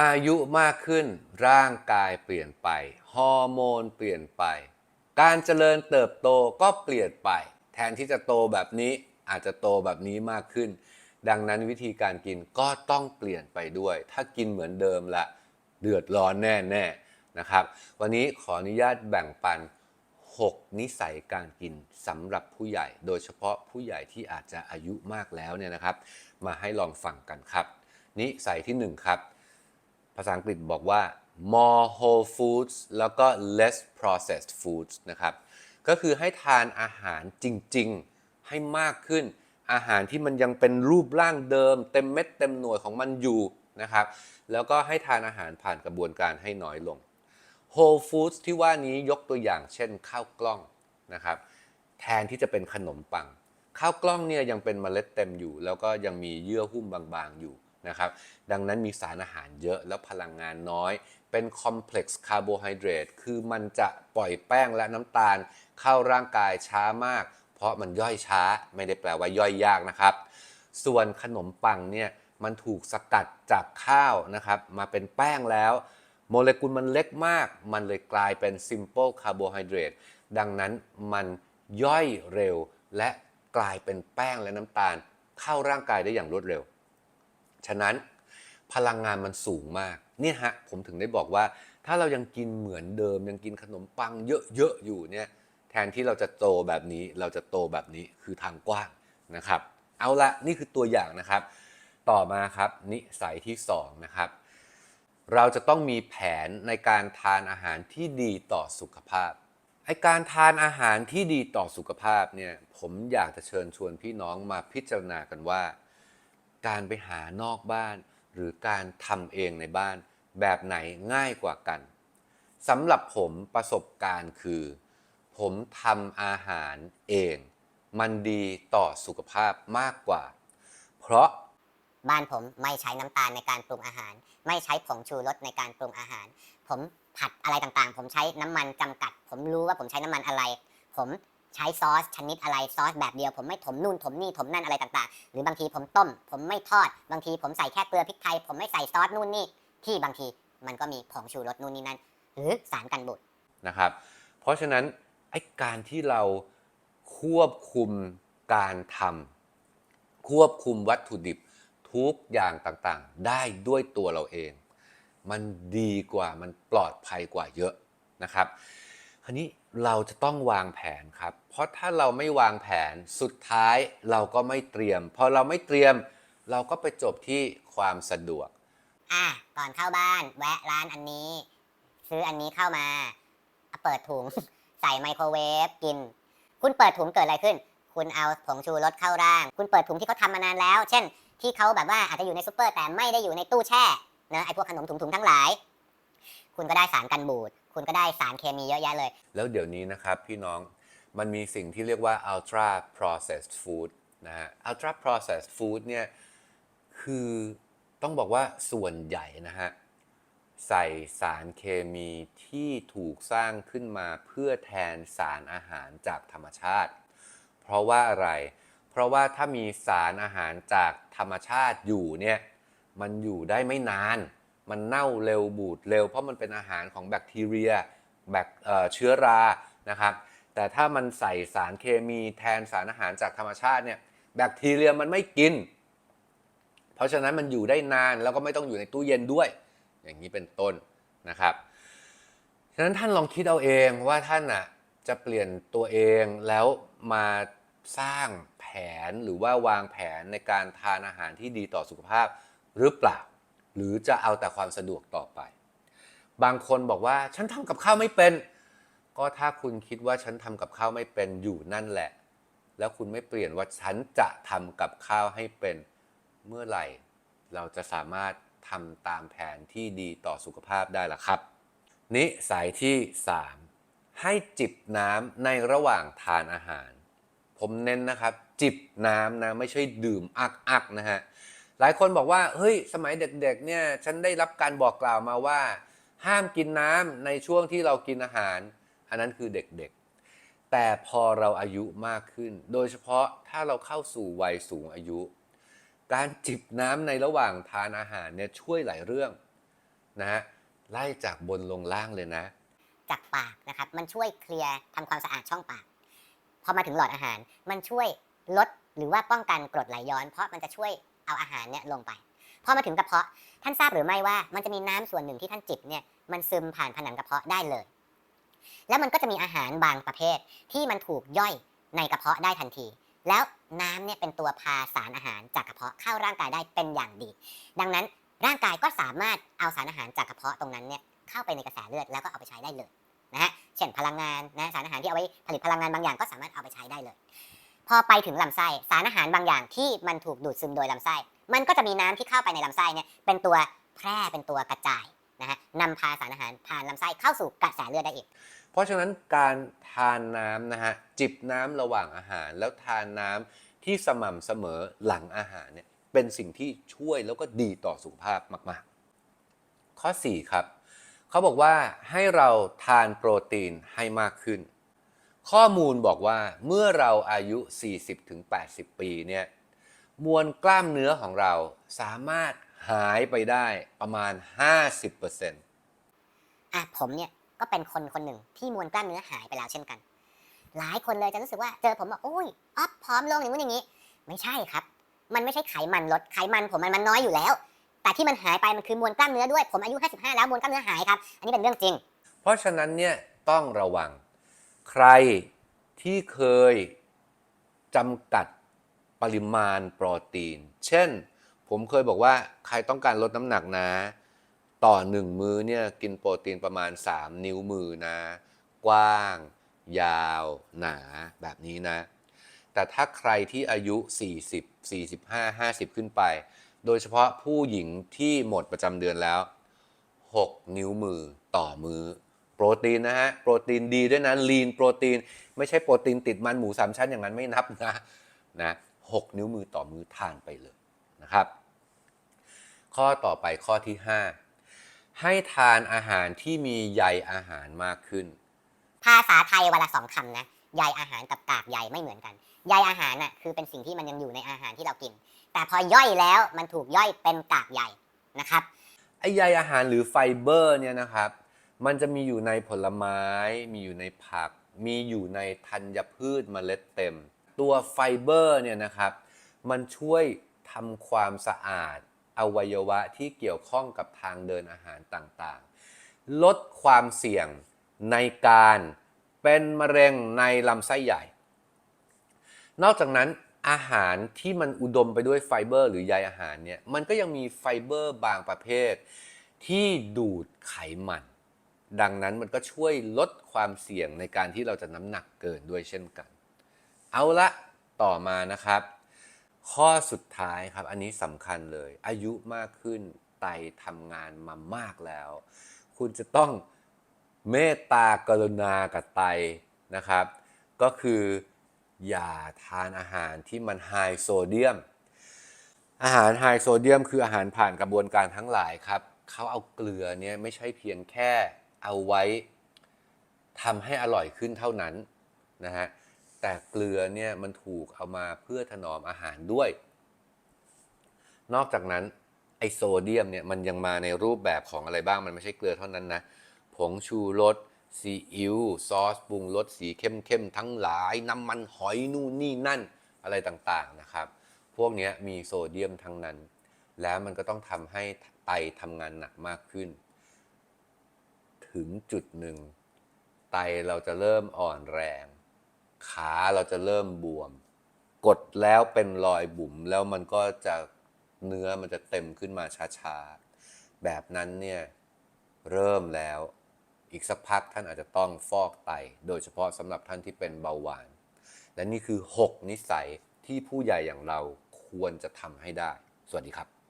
อายุมากขึ้น ร่างกายเปลี่ยนไป ฮอร์โมนเปลี่ยนไป การเจริญเติบโตก็เปลี่ยนไป แทนที่จะโตแบบนี้อาจจะโตแบบนี้มากขึ้น ดังนั้นวิธีการกินก็ต้องเปลี่ยนไปด้วย ถ้ากินเหมือนเดิมละเดือดร้อนแน่ๆนะครับ วันนี้ขออนุญาตแบ่งปัน 6 นิสัยการกินสำหรับผู้ใหญ่ โดยเฉพาะผู้ใหญ่ที่อาจจะอายุมากแล้วเนี่ยนะครับ มาให้ลองฟังกันครับ นิสัยที่ 1 ครับ ภาษาอังกฤษบอกว่า more whole foods แล้วก็ less processed foods นะครับ ก็คือให้ทานอาหารจริง ๆ ให้มากขึ้น อาหารที่มันยังเป็นรูปร่างเดิม เต็มเม็ดเต็มหน่วยของมันอยู่นะครับ แล้วก็ให้ทานอาหารผ่านกระบวนการให้น้อยลง Whole Foods ที่ว่านี้ยกตัวอย่างเช่นข้าวกล้องนะครับ แทนที่จะเป็นขนมปัง ข้าวกล้องเนี่ยยังเป็นเมล็ดเต็มอยู่ แล้วก็ยังมีเยื่อหุ้มบางๆอยู่ นะครับ ดังนั้นมีสารอาหารเยอะแล้วพลังงานน้อย เป็น complex carbohydrate คือมันจะปล่อยแป้งและน้ำตาล เข้าร่างกายช้ามาก เพราะมันย่อยช้าไม่ได้แปลว่าย่อยยากนะครับ ส่วนขนมปังเนี่ยมันถูกสกัดจากข้าวนะครับ มาเป็นแป้งแล้ว โมเลกุลมันเล็กมาก มันเลยกลายเป็น simple carbohydrate ดังนั้นมันย่อยเร็วและกลายเป็นแป้งและน้ำตาล เข้าร่างกายได้อย่างรวดเร็ว ฉะนั้นพลังงานมันสูงมากเนี่ยฮะผมถึงได้บอกว่า ถ้าเรายังกินเหมือนเดิม ยังกินขนมปังเยอะๆอยู่เนี่ยแทนที่เราจะโตแบบนี้เราจะโตแบบนี้คือทางกว้างนะครับ เอาละนี่คือตัวอย่างนะครับ ต่อมาครับนิสัยที่2นะครับเราจะต้องมีแผนในการทานอาหารที่ดีต่อสุขภาพไอการทานอาหารที่ดีต่อสุขภาพเนี่ยผมอยากจะเชิญชวนพี่น้องมาพิจารณากันว่า การไปหานอกบ้าน หรือการทำเองในบ้าน แบบไหนง่ายกว่ากันสำหรับผมประสบการณ์คือ ผมทำอาหารเอง มันดีต่อสุขภาพมากกว่า เพราะบ้านผมไม่ใช้น้ำตาลในการปรุงอาหาร ไม่ใช้ผงชูรสในการปรุงอาหาร ผมผัดอะไรต่างๆ ผมใช้น้ำมันจำกัด ผมรู้ว่าผมใช้น้ำมันอะไร ผม ใช้ซอสชนิดอะไรซอสแบบเดียว ผมไม่ถมนู่นถมนี่ถมนั่นอะไรต่างๆ หรือบางทีผมต้ม ผมไม่ทอด บางทีผมใส่แค่เกลือพริกไทย ผมไม่ใส่ซอสนู่นนี่ที่บางทีมันก็มีผงชูรสนู่นนี่นั่นหรือสารกันบูดนะครับ เพราะฉะนั้นไอ้การที่เราควบคุมการทำควบคุมวัตถุดิบทุกอย่างต่างๆ ได้ด้วยตัวเราเอง มันดีกว่ามันปลอดภัยกว่าเยอะนะครับ คราวนี้ เราจะต้องวางแผนครับ เพราะถ้าเราไม่วางแผนสุดท้ายเราก็ไม่เตรียม พอเราไม่เตรียม เราก็ไปจบที่ความสะดวก อะ ก่อนเข้าบ้าน แวะร้านอันนี้ ซื้ออันนี้เข้ามา เปิดถุง ใส่ไมโครเวฟกิน คุณเปิดถุงเกิดอะไรขึ้น คุณเอาผงชูรสเข้าร่าง คุณเปิดถุงที่เขาทำมานานแล้ว เช่น ที่เขาแบบว่าอาจจะอยู่ในซูเปอร์แต่ไม่ได้อยู่ในตู้แช่เนะไอพวกขนมถุงๆทั้งหลาย คุณก็ได้สารกันบูด คุณก็ได้สารเคมีเยอะแยะเลย แล้วเดี๋ยวนี้นะครับพี่น้องมันมีสิ่งที่เรียกว่า ultra processed food นะฮะ ultra processed food เนี่ยคือต้องบอกว่าส่วนใหญ่นะฮะใส่สารเคมีที่ถูกสร้างขึ้นมาเพื่อแทนสารอาหารจากธรรมชาติ เพราะว่าอะไร เพราะว่าถ้ามีสารอาหารจากธรรมชาติอยู่เนี่ยมันอยู่ได้ไม่นาน มันเน่าเร็วบูดเร็ว เพราะมันเป็นอาหารของแบคทีเรียแบคเชื้อรานะครับแต่ถ้ามันใส่สารเคมีแทนสารอาหารจากธรรมชาติเนี่ยแบคทีเรียมันไม่กิน เพราะฉะนั้นมันอยู่ได้นานแล้วก็ไม่ต้องอยู่ในตู้เย็นด้วย อย่างนี้เป็นต้นนะครับฉะนั้นท่านลองคิดเอาเองว่าท่านอะจะเปลี่ยนตัวเองแล้วมาสร้างแผนหรือว่าวางแผนในการทานอาหารที่ดีต่อสุขภาพหรือเปล่า หรือจะเอาแต่ความสะดวกต่อไป บางคนบอกว่าฉันทำกับข้าวไม่เป็น ก็ถ้าคุณคิดว่าฉันทำกับข้าวไม่เป็นอยู่นั่นแหละ แล้วคุณไม่เปลี่ยนว่าฉันจะทำกับข้าวให้เป็นเมื่อไหร่ เราจะสามารถทำตามแผนที่ดีต่อสุขภาพได้ล่ะครับ นิสัยที่ 3 ให้จิบน้ำในระหว่างทานอาหาร ผมเน้นนะครับ จิบน้ำนะไม่ใช่ดื่มอักอักนะฮะ หลายคนบอกว่าเฮ้ยสมัยเด็กๆเนี่ยฉันได้รับการบอกกล่าวมาว่า ห้ามกินน้ำในช่วงที่เรากินอาหาร อันนั้นคือเด็กๆ แต่พอเราอายุมากขึ้น โดยเฉพาะถ้าเราเข้าสู่วัยสูงอายุ การจิบน้ำในระหว่างทานอาหารเนี่ยช่วยหลายเรื่องนะฮะไล่จากบนลงล่างเลยนะ จากปากนะครับมันช่วยเคลียร์ทำความสะอาดช่องปากพอมาถึงหลอดอาหาร มันช่วยลดหรือว่าป้องกันกรดไหลย้อน เพราะมันจะช่วย เอาอาหารเนี่ยลงไป พอมาถึงกระเพาะท่านทราบหรือไม่ว่ามันจะมีน้ำส่วนหนึ่งที่ท่านจิบเนี่ยมันซึมผ่านผนังกระเพาะได้เลย แล้วมันก็จะมีอาหารบางประเภทที่มันถูกย่อยในกระเพาะได้ทันที แล้วน้ำเนี่ยเป็นตัวพาสารอาหารจากกระเพาะเข้าร่างกายได้เป็นอย่างดี ดังนั้นร่างกายก็สามารถเอาสารอาหารจากกระเพาะตรงนั้นเนี่ยเข้าไปในกระแสเลือดแล้วก็เอาไปใช้ได้เลยนะฮะ เช่นพลังงานนะสารอาหารที่เอาไว้ผลิตพลังงานบางอย่างก็สามารถเอาไปใช้ได้เลย พอไปถึงลำไส้สารอาหารบางอย่างที่มันถูกดูดซึมโดยลำไส้ มันก็จะมีน้ำที่เข้าไปในลำไส้เนี่ยเป็นตัวแพร่เป็นตัวกระจายนะฮะนำพาสารอาหารผ่านลำไส้เข้าสู่กระแสเลือดได้อีก เพราะฉะนั้นการทานน้ำนะฮะจิบน้ำระหว่างอาหาร แล้วทานน้ำที่สม่ำเสมอหลังอาหารเนี่ยเป็นสิ่งที่ช่วยแล้วก็ดีต่อสุขภาพมากๆ ข้อ 4 ครับ เขาบอกว่าให้เราทานโปรตีนให้มากขึ้น ข้อมูลบอกว่าเมื่อเราอายุ 40-80 ปีเนี่ยมวลกล้ามเนื้อของเราสามารถหายไปได้ประมาณ 50%อะผมเนี่ยก็เป็นคนคนหนึ่งที่มวลกล้ามเนื้อหายไปแล้วเช่นกัน หลายคนเลยจะรู้สึกว่าเจอผมบอกโอ้ยอ๊อฟพร้อมลงอย่างนู้นอย่างนี้ ไม่ใช่ครับ มันไม่ใช่ไขมันลดไขมันผมมันมันน้อยอยู่แล้ว แต่ที่มันหายไปมันคือมวลกล้ามเนื้อด้วยผมอายุ 55 แล้วมวลกล้ามเนื้อหายครับ อันนี้เป็นเรื่องจริง เพราะฉะนั้นเนี่ยต้องระวัง ใครที่เคยจำกัดปริมาณโปรตีน เช่น ผมเคยบอกว่าใครต้องการลดน้ำหนักนะ ต่อหนึ่งมือเนี่ยกินโปรตีนประมาณ 3 นิ้วมือนะ กว้าง ยาว หนาแบบนี้นะ แต่ถ้าใครที่อายุ 40 45 50 ขึ้นไป โดยเฉพาะผู้หญิงที่หมดประจำเดือนแล้ว 6 นิ้วมือต่อมือ โปรตีนนะฮะ โปรตีนดีด้วยนะลีนโปรตีน ไม่ใช่โปรตีนติดมันหมูสามชั้นอย่างนั้นไม่นับนะนะหกนิ้วมือต่อมือทานไปเลยนะครับ ข้อต่อไปข้อที่ 5 ให้ทานอาหารที่มีใยอาหารมากขึ้น ภาษาไทยวันละสองคำนะใยอาหารกับกากใยไม่เหมือนกันใยอาหารน่ะคือเป็นสิ่งที่มันยังอยู่ในอาหารที่เรากิน แต่พอย่อยแล้วมันถูกย่อยเป็นกากใยนะครับไอ้ใยอาหารหรือไฟเบอร์เนี่ยนะครับ มันจะมีอยู่ในผลไม้ มีอยู่ในผัก มีอยู่ในธัญพืชเมล็ดเต็ม ตัวไฟเบอร์เนี่ยนะครับ มันช่วยทำความสะอาด อวัยวะที่เกี่ยวข้องกับทางเดินอาหารต่างๆ ลดความเสี่ยงในการเป็นมะเร็งในลำไส้ใหญ่ นอกจากนั้นอาหารที่มันอุดมไปด้วยไฟเบอร์ หรือใยอาหารเนี่ย มันก็ยังมีไฟเบอร์บางประเภท ที่ดูดไขมัน ดังนั้นมันก็ช่วยลดความเสี่ยงในการที่เราจะน้ำหนักเกินด้วยเช่นกัน เอาละต่อมานะครับ ข้อสุดท้ายครับอันนี้สำคัญเลย อายุมากขึ้นไตทำงานมามากแล้ว คุณจะต้องเมตตากรุณากับไตนะครับ ก็คืออย่าทานอาหารที่มันไฮโซเดียม อาหารไฮโซเดียม คืออาหารผ่านกระบวนการทั้งหลายครับเขาเอาเกลือเนี่ยไม่ใช่เพียงแค่ เอาไว้ทำให้อร่อยขึ้นเท่านั้นนะฮะแต่เกลือเนี่ยมันถูกเอามาเพื่อถนอมอาหารด้วย นอกจากนั้นไอโซเดียมเนี่ยมันยังมาในรูปแบบของอะไรบ้างมันไม่ใช่เกลือเท่านั้นนะผงชูรสซีอิ๊วซอสปรุงรสสีเข้มๆทั้งหลายน้ำมันหอยนู่นนี่นั่นอะไรต่างๆนะครับ พวกนี้มีโซเดียมทั้งนั้น แล้วมันก็ต้องทำให้ไตทำงานหนักมากขึ้น ถึงจุดหนึ่ง ไตเราจะเริ่มอ่อนแรง ขาเราจะเริ่มบวม กดแล้วเป็นรอยบุ๋มแล้วมันก็จะเนื้อมันจะเต็มขึ้นมาช้าๆ แบบนั้นเนี่ยเริ่มแล้วอีกสักพักท่านอาจจะต้องฟอกไต โดยเฉพาะสำหรับท่านที่เป็นเบาหวาน และนี่คือ 6 นิสัยที่ผู้ใหญ่อย่างเราควรจะทำให้ได้ สวัสดีครับ